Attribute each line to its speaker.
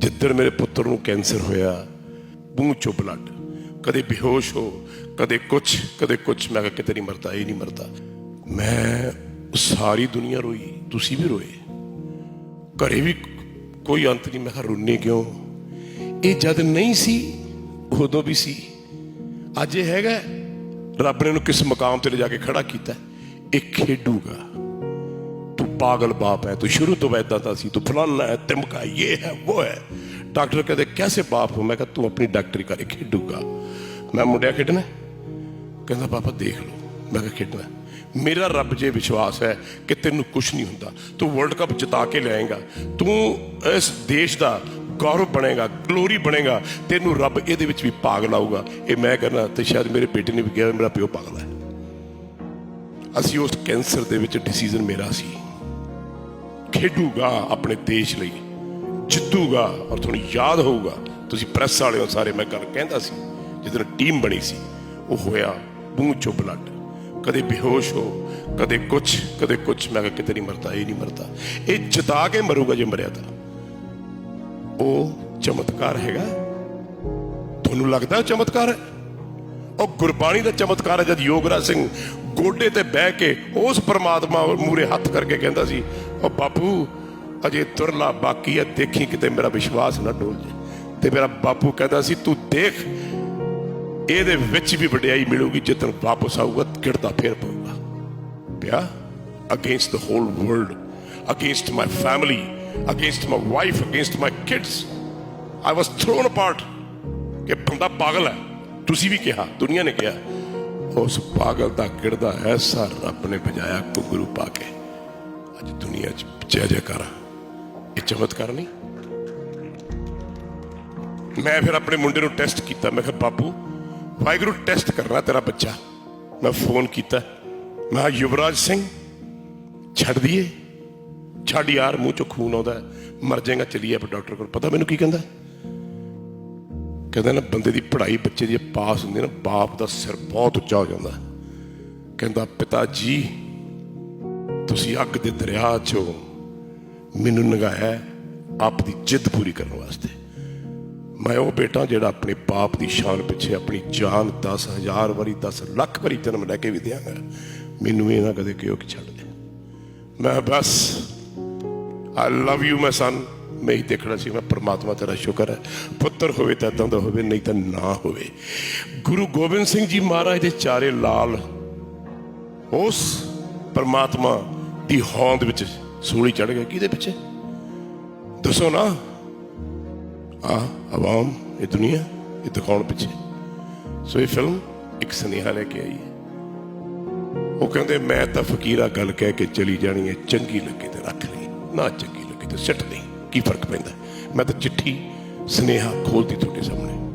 Speaker 1: ਜਿੱਦਣ ਮੇਰੇ ਪੁੱਤਰ ਨੂੰ ਕੈਂਸਰ ਹੋਇਆ, ਮੂੰਹ ਚੋਂ ਬਲੱਡ ਕਦੇ ਬੇਹੋਸ਼ ਹੋ, ਕਦੇ ਕੁਛ ਕਦੇ ਕੁਛ। ਮੈਂ ਕਿਹਾ ਕਿਤੇ ਨਹੀਂ ਮਰਦਾ, ਇਹ ਨਹੀਂ ਮਰਦਾ। ਮੈਂ ਸਾਰੀ ਦੁਨੀਆ ਰੋਈ, ਤੁਸੀਂ ਵੀ ਰੋਏ। ਘਰੇ ਵੀ ਕੋਈ ਅੰਤ ਨਹੀਂ, ਮੈਂ ਕਿਹਾ ਰੋਨੇ ਕਿਉਂ? ਇਹ ਜਦ ਨਹੀਂ ਸੀ, ਉਦੋਂ ਵੀ ਸੀ। ਅੱਜ ਇਹ ਹੈਗਾ, ਰੱਬ ਨੇ ਇਹਨੂੰ ਕਿਸ ਮਕਾਮ ਤੇ ਲਿਜਾ ਕੇ ਖੜਾ ਕੀਤਾ, ਇਹ ਖੇਡੂਗਾ। ਤੂੰ ਪਾਗਲ ਬਾਪ ਹੈ, ਤੂੰ ਸ਼ੁਰੂ ਤੋਂ ਵੈਦਾ ਤਾਂ ਸੀ, ਤੂੰ ਫਲਾਨਾ ਹੈ ਤਿਮਕਾ ਇਹ ਹੈ, ਉਹ ਹੈ। ਡਾਕਟਰ ਕਹਿੰਦੇ, ਕੈਸੇ ਬਾਪ ਹੋ? ਮੈਂ ਕਿਹਾ, ਤੂੰ ਆਪਣੀ ਡਾਕਟਰੀ ਕਰੇ ਖੇਡੂਗਾ। ਮੈਂ ਮੁੰਡਿਆ ਖੇਡਣਾ ਕਹਿੰਦਾ, ਪਾਪਾ, ਦੇਖ ਲਓ। ਮੈਂ ਕਿਹਾ, ਖੇਡਣਾ ਮੇਰਾ ਰੱਬ ਜੇ ਵਿਸ਼ਵਾਸ ਹੈ ਕਿ ਤੈਨੂੰ ਕੁਝ ਨਹੀਂ ਹੁੰਦਾ, ਤੂੰ ਵਰਲਡ ਕੱਪ ਜਿਤਾ ਕੇ ਲਿਆਏਗਾ, ਤੂੰ ਇਸ ਦੇਸ਼ ਦਾ ਗੌਰਵ ਬਣੇਗਾ ਗਲੋਰੀ ਬਣੇਗਾ, ਤੈਨੂੰ ਰੱਬ ਇਹਦੇ ਵਿੱਚ ਵੀ ਭਾਗ ਲਾਊਗਾ ਇਹ ਮੈਂ ਕਹਿੰਦਾ, ਤੇ ਸ਼ਾਇਦ ਮੇਰੇ ਬੇਟੇ ਨੇ ਵੀ ਕਿਹਾ, ਮੇਰਾ ਪਿਓ ਪਾਗਲ ਹੈ। ਅਸੀਂ ਉਸ ਕੈਂਸਰ ਦੇ ਵਿੱਚ ਡਿਸੀਜਨ ਮੇਰਾ ਸੀ। ਖੇਡੂਗਾ ਆਪਣੇ ਦੇਸ਼ ਲਈ, ਜਿੱਤੂਗਾ ਔਰ ਤੁਹਾਨੂੰ ਯਾਦ ਹੋਊਗਾ। ਤੁਸੀਂ ਪ੍ਰੈਸ ਵਾਲਿਓ ਸਾਰੇ, ਮੈਂ ਗੱਲ ਕਹਿੰਦਾ ਸੀ ਜਦੋਂ ਟੀਮ ਬਣੀ ਸੀ, ਉਹ ਹੋਇਆ ਮੂੰਹ ਚੋਂ ਬਲੱਡ ਕਦੇ ਬੇਹੋਸ਼ ਹੋ, ਕਦੇ ਕੁਛ ਕਦੇ ਕੁਛ। ਮੈਂ ਕਿਹਾ ਕਿਤੇ ਨਹੀਂ ਮਰਦਾ, ਇਹ ਨਹੀਂ ਮਰਦਾ। ਇਹ ਜਿਤਾ ਕੇ ਮਰੂਗਾ ਜੇ ਮਰਿਆ ਤਾਂ। ਉਹ ਚਮਤਕਾਰ ਹੈਗਾ। ਤੁਹਾਨੂੰ ਲੱਗਦਾ ਚਮਤਕਾਰ ਹੈ? ਉਹ ਗੁਰਬਾਣੀ ਦਾ ਚਮਤਕਾਰ ਹੈ, ਜਦ ਯੋਗਰਾਜ ਸਿੰਘ ਗੋਡੇ ਤੇ ਬਹਿ ਕੇ ਉਸ ਪਰਮਾਤਮਾ ਮੂਰੇ ਹੱਥ ਕਰਕੇ ਕਹਿੰਦਾ ਸੀ ਉਹ ਬਾਪੂ, ਅਜੇ ਤੁਰਲਾ ਬਾਕੀ ਹੈ, ਦੇਖੀ ਕਿਤੇ ਮੇਰਾ ਵਿਸ਼ਵਾਸ ਨਾ ਡੋਲ ਜੇ। ਤੇ ਮੇਰਾ ਬਾਪੂ ਕਹਿੰਦਾ ਸੀ, ਤੂੰ ਦੇਖ, ਇਹਦੇ ਵਿੱਚ ਵੀ ਵਡਿਆਈ ਮਿਲੂਗੀ ਜਦੋਂ ਵਾਪਸ ਆਊਗਾ ਕਿਰਦਾ ਫੇਰ ਪਊਗਾ। ਪਿਆ against the whole world against my family against my wife against my kids I was thrown apart ਕਿ ਬੰਦਾ ਪਾਗਲ ਹੈ। ਤੁਸੀਂ ਵੀ ਕਿਹਾ, ਦੁਨੀਆ ਨੇ ਕਿਹਾ, ਉਸ ਪਾਗਲ ਦਾ ਕਿਰਦਾ ਐਸਾ ਰੱਬ ਨੇ ਵਜਾਇਆ ਘੁੰਗਰੂ ਪਾ ਕੇ। ਅੱਜ ਦੁਨੀਆ 'ਚ ਜੈ ਜੈਕਾਰ। ਇਹ ਚਮਤਕਾਰ ਨਹੀਂ। ਮੈਂ ਫਿਰ ਆਪਣੇ ਮੁੰਡੇ ਨੂੰ ਟੈਸਟ ਕੀਤਾ। ਮੈਂ ਕਿਹਾ ਬਾਪੂ ਵਾਹਿਗੁਰੂ ਟੈਸਟ ਕਰਨਾ ਤੇਰਾ ਬੱਚਾ। ਮੈਂ ਫੋਨ ਕੀਤਾ। ਮੈਂ ਕਿਹਾ, ਯੁਵਰਾਜ ਸਿੰਘ ਛੱਡ ਦਈਏ ਛੱਡ ਯਾਰ ਮੂੰਹ ਚੋਂ ਖੂਨ ਆਉਂਦਾ ਮਰ ਜਾਏਗਾ ਚਲੀਏ ਆਪਾਂ ਡਾਕਟਰ ਕੋਲ। ਪਤਾ ਮੈਨੂੰ ਕੀ ਕਹਿੰਦਾ ਕਹਿੰਦਾ ਨਾ ਬੰਦੇ ਦੀ ਪੜ੍ਹਾਈ ਬੱਚੇ ਦੀ ਪਾਸ ਹੁੰਦੀ ਨਾ ਬਾਪ ਦਾ ਸਿਰ ਬਹੁਤ ਉੱਚਾ ਹੋ ਜਾਂਦਾ ਕਹਿੰਦਾ ਪਿਤਾ ਜੀ ਤੁਸੀਂ ਅੱਗ ਦੇ ਦਰਿਆ ਚੋਂ ਮੈਨੂੰ ਨਗਾਇਆ ਆਪ ਦੀ ਜਿੱਦ ਪੂਰੀ ਕਰਨ ਵਾਸਤੇ। ਮੈਂ ਉਹ ਬੇਟਾ ਜਿਹੜਾ ਆਪਣੇ ਪਾਪ ਦੀ ਸ਼ਾਨ ਪਿੱਛੇ ਆਪਣੀ ਜਾਨ 10000 ਵਾਰੀ 10 ਲੱਖ ਵਾਰੀ ਜਨਮ ਲੈ ਕੇ ਵੀ ਦਿਆਂਗਾ, ਮੈਨੂੰ ਇਹ ਨਾ ਕਦੇ ਕਿਉਂ ਕਿ ਛੱਡ ਦੇ। ਮੈਂ ਬਸ ਆਈ ਲਵ ਯੂ ਮਾਈ ਸਨ ਮੈਂ ਹੀ ਦੇਖਣਾ ਸੀ, ਮੈਂ ਪਰਮਾਤਮਾ ਤੇਰਾ ਸ਼ੁਕਰ ਹੈ। ਪੁੱਤਰ ਹੋਵੇ ਤਾਂ ਇਦਾਂ ਦਾ ਹੋਵੇ, ਨਹੀਂ ਤਾਂ ਨਾ ਹੋਵੇ। ਗੁਰੂ ਗੋਬਿੰਦ ਸਿੰਘ ਜੀ ਮਹਾਰਾਜ ਦੇ ਚਾਰੇ ਲਾਲ, ਉਸ ਪਰਮਾਤਮਾ ਦੀ ਹੋਂਦ ਵਿੱਚ ਸੂਲੀ ਚੜ ਗਿਆ ਕਿਹਦੇ ਪਿੱਛੇ? ਦੱਸੋ ਨਾ। ਆ, ਆਵਾਮ, ਇਹ ਦੁਨੀਆ, ਇਹ ਦਿਖਾਉਣ ਪਿੱਛੇ। ਸੋ ਇਹ ਫਿਲਮ ਇੱਕ ਸੁਨੇਹਾ ਲੈ ਕੇ ਆਈ ਹੈ। ਉਹ ਕਹਿੰਦੇ, ਮੈਂ ਤਾਂ ਫਕੀਰਾ ਗੱਲ ਕਹਿ ਕੇ ਚਲੀ ਜਾਣੀ ਹੈ। ਚੰਗੀ ਲੱਗੇ ਤੇ ਰੱਖ ਲਈ, ਨਾ ਚੰਗੀ ਲੱਗੇ ਤੇ ਸਿੱਟ ਲਈ ਕੀ ਫ਼ਰਕ ਪੈਂਦਾ? ਮੈਂ ਤਾਂ ਚਿੱਠੀ, ਸੁਨੇਹਾ ਖੋਲਦੀ ਤੁਹਾਡੇ ਸਾਹਮਣੇ।